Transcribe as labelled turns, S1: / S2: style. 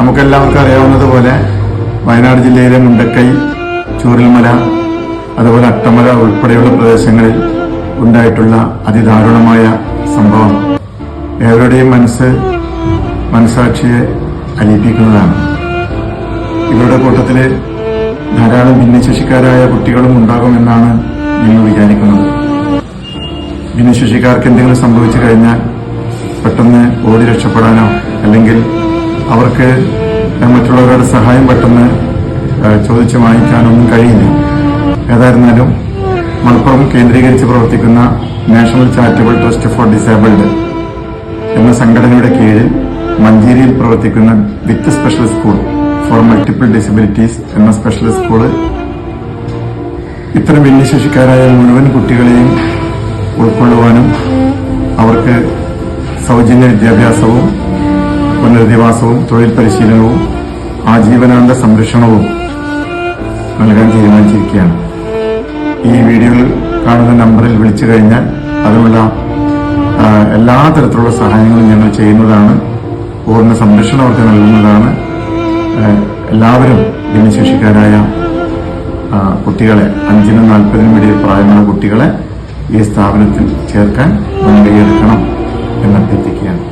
S1: നമുക്കെല്ലാവർക്കും അറിയാവുന്നതുപോലെ വയനാട് ജില്ലയിലെ മുണ്ടക്കൈ ചൂരൽമല അതുപോലെ അട്ടമല ഉൾപ്പെടെയുള്ള പ്രദേശങ്ങളിൽ ഉണ്ടായിട്ടുള്ള അതിദാരുണമായ സംഭവം ഏവരുടെയും മനസ്സ് മനസാക്ഷിയെ അലിയിപ്പിക്കുന്നതാണ്. ഇവരുടെ കൂട്ടത്തിൽ ധാരാളം ഭിന്നശേഷിക്കാരായ കുട്ടികളും ഉണ്ടാകുമെന്നാണ് ഞങ്ങൾ വിചാരിക്കുന്നത്. ഭിന്നശേഷിക്കാർക്ക് എന്തെങ്കിലും സംഭവിച്ചു കഴിഞ്ഞാൽ പെട്ടെന്ന് ഓടി രക്ഷപ്പെടാനോ അല്ലെങ്കിൽ അവർക്ക് മറ്റുള്ളവരുടെ സഹായം പെട്ടെന്ന് ചോദിച്ച് വാങ്ങിക്കാനൊന്നും കഴിയില്ല. ഏതായിരുന്നാലും മലപ്പുറം കേന്ദ്രീകരിച്ച് പ്രവർത്തിക്കുന്ന national charitable trust for disabled എന്ന സംഘടനയുടെ കീഴിൽ മഞ്ചേരിയിൽ പ്രവർത്തിക്കുന്ന with special school for multiple disabilities എന്ന സ്പെഷ്യൽ സ്കൂൾ ഇത്തരം ഭിന്നശേഷിക്കാരായ മുഴുവൻ കുട്ടികളെയും ഉൾക്കൊള്ളുവാനും അവർക്ക് സൗജന്യ വിദ്യാഭ്യാസവും പുനരധിവാസവും തൊഴിൽ പരിശീലനവും ആജീവനാന്ത സംരക്ഷണവും നൽകാൻ തീരുമാനിച്ചിരിക്കുകയാണ്. ഈ വീഡിയോയിൽ കാണുന്ന നമ്പറിൽ വിളിച്ചു കഴിഞ്ഞാൽ അതിനുള്ള എല്ലാ തരത്തിലുള്ള സഹായങ്ങളും ഞങ്ങൾ ചെയ്യുന്നതാണ്. പൂർണ സംരക്ഷണം അവർക്ക് നൽകുന്നതാണ്. എല്ലാവരും ഭിന്നശേഷിക്കാരായ കുട്ടികളെ അഞ്ചിനും നാൽപ്പതിനും ഇടയിൽ പ്രായമുള്ള കുട്ടികളെ ഈ സ്ഥാപനത്തിൽ ചേർക്കാൻ മുൻകൈ എടുക്കണം എന്ന് അഭ്യർത്ഥിക്കുകയാണ്.